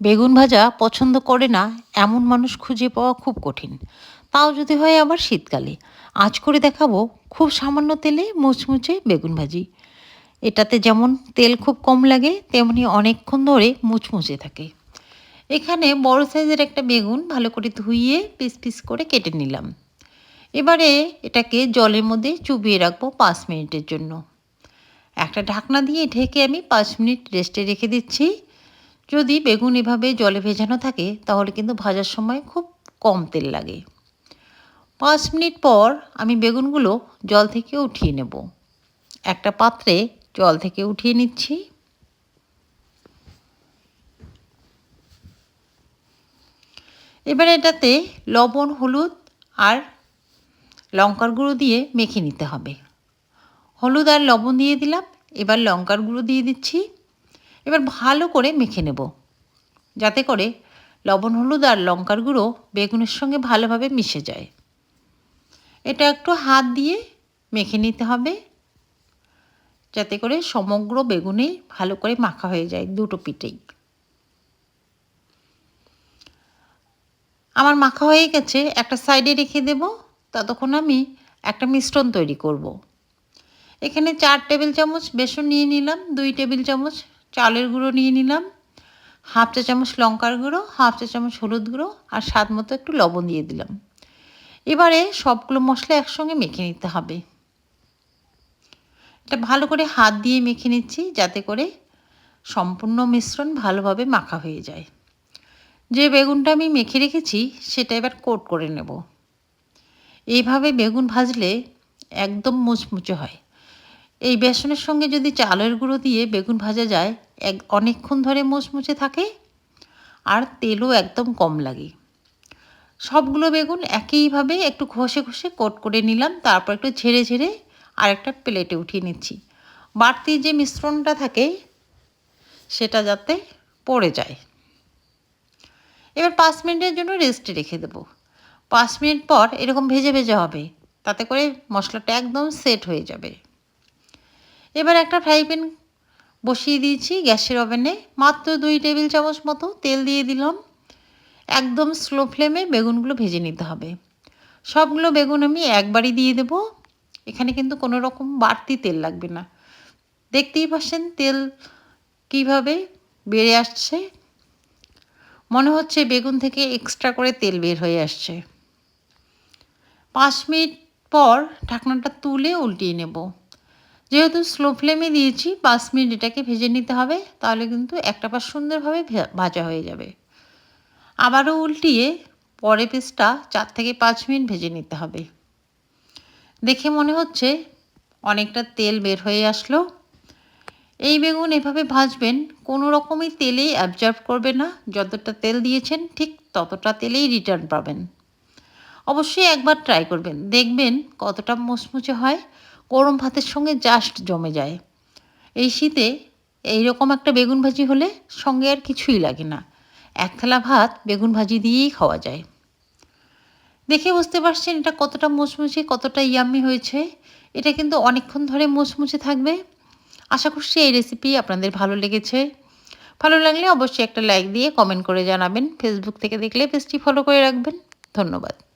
বেগুন ভাজা পছন্দ করে না, এমন মানুষ খুঁজে পাওয়া খুব কঠিন। তাও যদি হয় আবার শীতকালে। আজ করে দেখাবো খুব সামান্য তেলে মুচমুচে বেগুন ভাজি। এটাতে যেমন তেল খুব কম লাগে, তেমনি অনেকক্ষণ ধরে মুচমুচে থাকে। এখানে বড় সাইজের একটা বেগুন ভালো করে ধুইয়ে পিস পিস করে কেটে নিলাম। এবারে এটাকে জলের মধ্যে চুবিয়ে রাখব পাঁচ মিনিটের জন্য। একটা ঢাকনা দিয়ে ঢেকে আমি পাঁচ মিনিট রেস্টে রেখে দিচ্ছি। যদি বেগুন এভাবে জলে ভেজানো থাকে, তাহলে কিন্তু ভাজার সময় খুব কম তেল লাগে। পাঁচ মিনিট পর আমি বেগুনগুলো জল থেকে উঠিয়ে নেব। একটা পাত্রে জল থেকে উঠিয়ে নিচ্ছি। এবার এটাতে লবণ, হলুদ আর লঙ্কার গুঁড়ো দিয়ে মেখে নিতে হবে। হলুদ আর লবণ দিয়ে দিলাম। এবার লঙ্কার গুঁড়ো দিয়ে দিচ্ছি। এবার ভালো করে মেখে নেব। যাতে করে লবণ, হলুদ আর লঙ্কার গুঁড়ো বেগুনের সঙ্গে ভালোভাবে মিশে যায়। এটা একটু হাত দিয়ে মেখে নিতে হবে। যাতে করে সমগ্র বেগুনে ভালো করে মাখা হয়ে যায় দুটো পিঠেই। আমার মাখা হয়ে গেছে, একটা সাইডে রেখে দেব। ততক্ষণ আমি একটা মিশ্রণ তৈরি করব। এখানে চার টেবিল চামচ বেসন নিয়ে নিলাম, দুই টেবিল চামচ চালের গুঁড়ো নিয়ে নিলাম, হাফ চা চামচ লঙ্কার গুঁড়ো, হাফ চা চামচ হলুদ গুঁড়ো আর স্বাদ মতো একটু লবণ দিয়ে দিলাম। এবারে সবগুলো মশলা একসঙ্গে মেখে নিতে হবে। এটা ভালো করে হাত দিয়ে মেখে নিচ্ছি যাতে করে সম্পূর্ণ মিশ্রণ ভালোভাবে মাখা হয়ে যায়। যে বেগুনটা আমি মেখে রেখেছি সেটা এবার কোট করে নেব। এইভাবে বেগুন ভাজলে একদম মুচমুচে হয়। এই বেসনের সঙ্গে যদি চালের গুঁড়ো দিয়ে বেগুন ভাজা যায়, এক অনেকক্ষণ ধরে মুচমুচে থাকে আর তেলও একদম কম লাগে। সবগুলো বেগুন একইভাবে একটু ঘষে ঘষে কোট করে নিলাম, তারপর একটু ঝেড়ে ঝেড়ে আরেকটা প্লেটে উঠিয়ে নিচ্ছি। বাড়তি যে মিশ্রণটা থাকে, সেটা যাতে পড়ে যায়। এবার পাঁচ মিনিটের জন্য রেস্টে রেখে দেবো। পাঁচ মিনিট পর এরকম ভেজে ভেজে হবে, তাতে করে মশলাটা একদম সেট হয়ে যাবে। এবার একটা ফ্রাই প্যান বসিয়ে দিয়েছি গ্যাসের ওভেনে। মাত্র দুই টেবিল চামচ মতো তেল দিয়ে দিলাম। একদম স্লো ফ্লেমে বেগুনগুলো ভেজে নিতে হবে। সবগুলো বেগুন আমি একবারই দিয়ে দেব। এখানে কিন্তু কোনো রকম বাড়তি তেল লাগবে না। দেখতেই পাচ্ছেন তেল কীভাবে বেড়ে আসছে। মনে হচ্ছে বেগুন থেকে এক্সট্রা করে তেল বের হয়ে আসছে। পাঁচ মিনিট পর ঢাকনাটা তুলে উল্টিয়ে নেব। যেহেতু স্লো ফ্লেমে দিয়েছি, পাঁচ মিনিট এটাকে ভেজে নিতে হবে, তাহলে কিন্তু একটা পাশ সুন্দরভাবে ভাজা হয়ে যাবে। আবারও উল্টিয়ে পরে পিসটা চার থেকে পাঁচ মিনিট ভেজে নিতে হবে। দেখে মনে হচ্ছে অনেকটা তেল বের হয়ে আসলো। এই বেগুন এভাবে ভাজবেন, কোনো রকমই তেলেই অ্যাবজর্ব করবে না, যতটা তেল দিয়েছেন ঠিক ততটা তেলেই রিটার্ন পাবেন। অবশ্যই একবার ট্রাই করবেন, দেখবেন কতটা মুচমুচে হয়। গরম ভাতের সঙ্গে জাস্ট জমে যায়। এই শীতে এই রকম একটা বেগুন ভাজি হলে সঙ্গে আর কিছুই লাগে না। এক থালা ভাত বেগুন ভাজি দিয়েই খাওয়া যায়। দেখে বুঝতে পারছেন এটা কতটা মুচমুচে, কতটা ইয়াম্মি হয়েছে। এটা কিন্তু অনেকক্ষণ ধরে মুচমুচে থাকবে। আশা করছি এই রেসিপি আপনাদের ভালো লেগেছে। ভালো লাগলে অবশ্যই একটা লাইক দিয়ে কমেন্ট করে জানাবেন। ফেসবুক থেকে দেখলে পেজটি ফলো করে রাখবেন। ধন্যবাদ।